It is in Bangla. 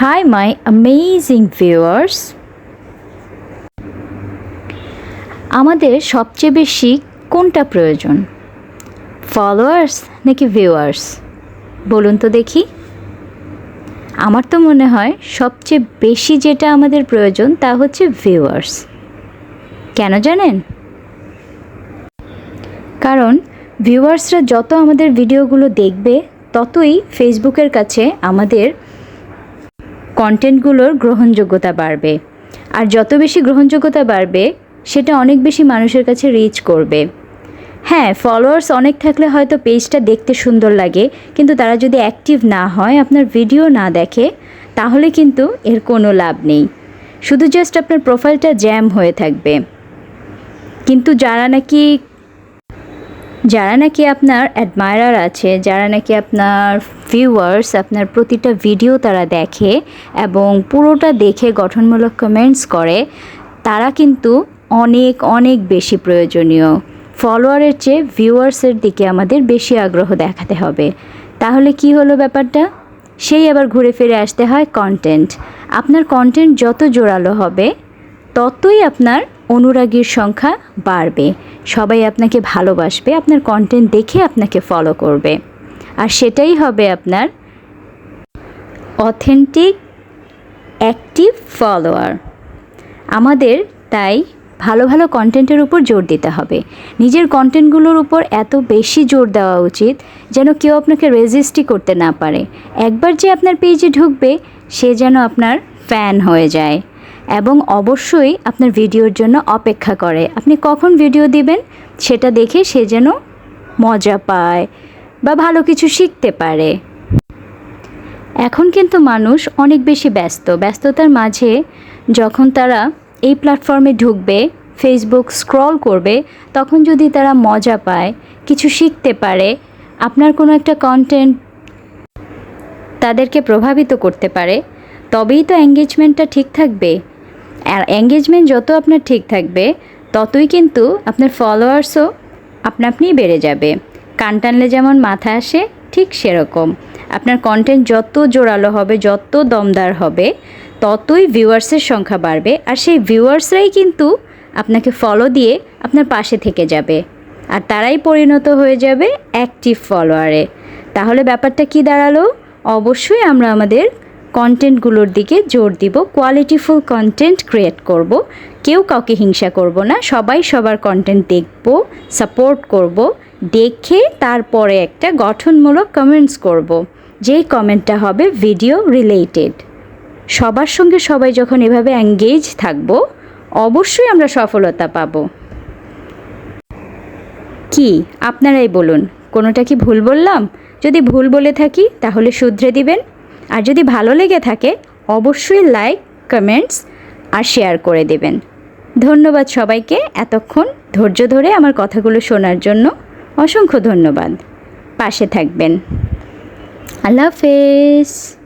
Hi, my amazing viewers. আমাদের সবচেয়ে বেশি কোনটা প্রয়োজন? ফলোয়ার্স নাকি ভিউয়ার্স বলুন তো দেখি। আমার তো মনে হয় সবচেয়ে বেশি যেটা আমাদের প্রয়োজন তা হচ্ছে ভিউয়ার্স কেন জানেন? কারণ ভিউয়ার্সরা যত আমাদের ভিডিওগুলো দেখবে ততই ফেসবুকের কাছে আমাদের কন্টেন্টগুলোর গ্রহণযোগ্যতা বাড়বে। আর যত বেশি গ্রহণযোগ্যতা বাড়বে, সেটা অনেক বেশি মানুষের কাছে রিচ করবে। হ্যাঁ ফলোয়ার্স অনেক থাকলে হয়তো পেজটা দেখতে সুন্দর লাগে, কিন্তু তারা যদি অ্যাক্টিভ না হয়, আপনার ভিডিও না দেখে, তাহলে কিন্তু এর কোনো লাভ নেই। শুধু জাস্ট আপনার প্রোফাইলটা জ্যাম হয়ে থাকবে। কিন্তু যারা নাকি যারা নাকি আপনার অ্যাডমায়ারার আছে, যারা নাকি আপনার ভিউয়ার্স আপনার প্রতিটা ভিডিও তারা দেখে এবং পুরোটা দেখে গঠনমূলক কমেন্টস করে, তারা কিন্তু অনেক অনেক বেশি প্রয়োজনীয়। ফলোয়ারের চেয়ে ভিউয়ার্সের দিকে আমাদের বেশি আগ্রহ দেখাতে হবে। তাহলে কি হলো ব্যাপারটা? সেই আবার ঘুরে ফিরে আসতে হয় কন্টেন্ট আপনার কন্টেন্ট যত জোরালো হবে ততই আপনার অনুরাগীর সংখ্যা বাড়বে। সবাই আপনাকে ভালোবাসবে, আপনার কন্টেন্ট দেখে আপনাকে ফলো করবে। আর সেটাই হবে আপনার অথেন্টিক অ্যাক্টিভ ফলোয়ার আমাদের তাই ভালো ভালো কন্টেন্টের উপর জোর দিতে হবে। নিজের কন্টেন্টগুলোর উপর এত বেশি জোর দেওয়া উচিত যেন কেউ আপনাকে রেজিস্টই করতে না পারে। একবার যে আপনার পেজে ঢুকবে, সে যেন আপনার ফ্যান হয়ে যায়। এবং অবশ্যই আপনার ভিডিওর জন্য অপেক্ষা করে। আপনি কখন ভিডিও দিবেন সেটা দেখে সে যেন মজা পায় বা ভালো কিছু শিখতে পারে। এখন কিন্তু মানুষ অনেক বেশি ব্যস্ত। ব্যস্ততার মাঝে যখন তারা এই প্ল্যাটফর্মে ঢুকবে ফেসবুক স্ক্রল করবে, তখন যদি তারা মজা পায়, কিছু শিখতে পারে, আপনার কোনো একটা কন্টেন্ট তাদেরকে প্রভাবিত করতে পারে, তবেই তো এঙ্গেজমেন্টটা ঠিক থাকবে। এঙ্গেজমেন্ট যত আপনার ঠিক থাকবে, ততই কিন্তু আপনার ফলোয়ার্সও আপনা আপনিই বেড়ে যাবে। কান টানলে যেমন মাথা আসে, ঠিক সেরকম। আপনার কন্টেন্ট যত জোরালো হবে, যত দমদার হবে, ততই ভিউয়ার্সের সংখ্যা বাড়বে। আর সেই ভিউয়ার্সরাই কিন্তু আপনাকে ফলো দিয়ে আপনার পাশে থেকে যাবে। আর তারাই পরিণত হয়ে যাবে অ্যাক্টিভ ফলোয়ারে তাহলে ব্যাপারটা কি দাঁড়াল? অবশ্যই আমরা আমাদের কন্টেন্টগুলোর দিকে জোর দিব কোয়ালিটিফুল কন্টেন্ট ক্রিয়েট করব। কেউ কাউকে হিংসা করব না, সবাই সবার কন্টেন্ট দেখব সাপোর্ট করব, দেখে তারপরে একটা গঠনমূলক কমেন্টস করব। যেই কমেন্টটা হবে ভিডিও রিলেটেড সবার সঙ্গে সবাই যখন এভাবে এঙ্গেজ থাকব, অবশ্যই আমরা সফলতা পাব। কি? আপনারাই বলুন। কোনোটা কি ভুল বললাম? যদি ভুল বলে থাকি, তাহলে শুধরে দিবেন। আর যদি ভালো লেগে থাকে, অবশ্যই লাইক কমেন্টস আর শেয়ার করে দেবেন। ধন্যবাদ সবাইকে এতক্ষণ ধৈর্য ধরে আমার কথাগুলো শোনার জন্য। অসংখ্য ধন্যবাদ। পাশে থাকবেন। আল্লাহ হাফেজ।